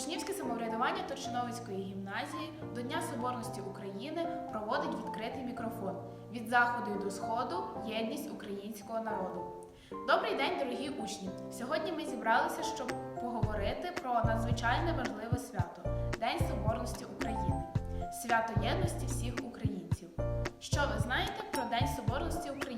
Учнівське самоврядування Торчиновицької гімназії до Дня Соборності України проводить відкритий мікрофон від заходу і до сходу єдність українського народу. Добрий день, дорогі учні! Сьогодні ми зібралися, щоб поговорити про надзвичайне важливе свято День Соборності України, свято єдності всіх українців. Що ви знаєте про День Соборності України?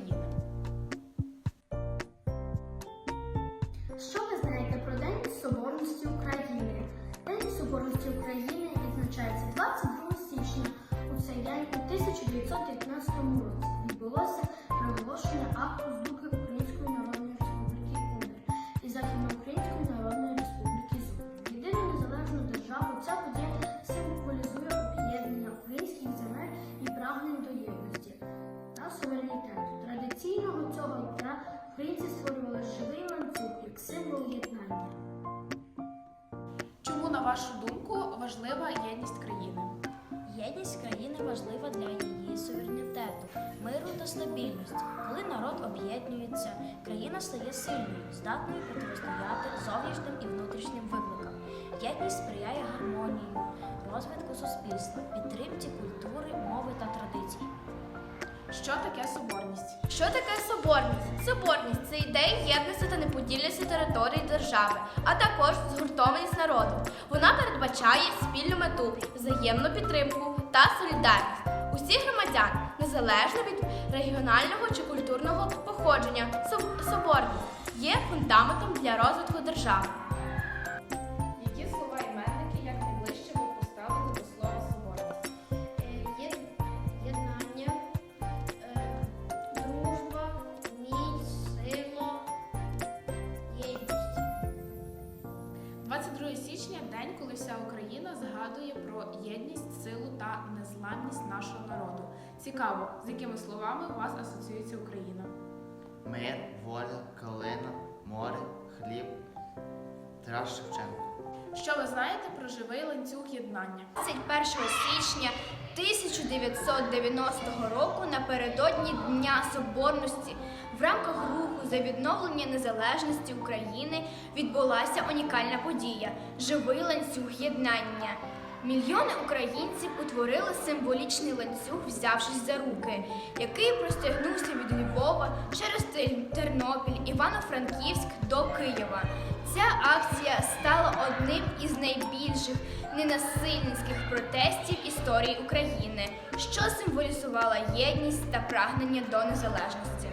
День у 1919 році відбулося проголошення акту злуки Української Народної Республіки Унр і Західноукраїнської Народної Республіки ЗУР. Єдину незалежну державу ця подія символізує об'єднання українських земель і прагнень до єдності та суверенітету. Традиційного цього дня українці створювали живий ланцюг як символ єднання. Чому, на вашу думку, важлива єдність країни? Єдність країни важлива для її суверенітету, миру та стабільності. Коли народ об'єднується, країна стає сильною, здатною протистояти зовнішнім і внутрішнім викликам. Єдність сприяє гармонії, розвитку суспільства, підтримці культури, мови та традицій. Що таке соборність? Що таке соборність? Соборність це ідея єдності та неподільності території держави, а також згуртованість народу. Вона передбачає спільну мету, взаємну підтримку та солідарність усіх громадян, незалежно від регіонального чи культурного походження. Соб- Соборність є фундаментом для розвитку держави. 22 січня день, коли вся Україна згадує про єдність, силу та незламність нашого народу. Цікаво, з якими словами у вас асоціюється Україна? Мир, воля, калина, море, хліб, Тарас Шевченко. Що ви знаєте про живий ланцюг єднання? 21 січня 1990 року напередодні Дня Соборності в рамках руху за відновлення незалежності України відбулася унікальна подія живий ланцюг єднання. Мільйони українців утворили символічний ланцюг, взявшись за руки, який простягнувся від Львова через Тернопіль, Івано-Франківськ до Києва. Ця акція найбільших ненасильницьких протестів історії України, що символізувала єдність та прагнення до незалежності.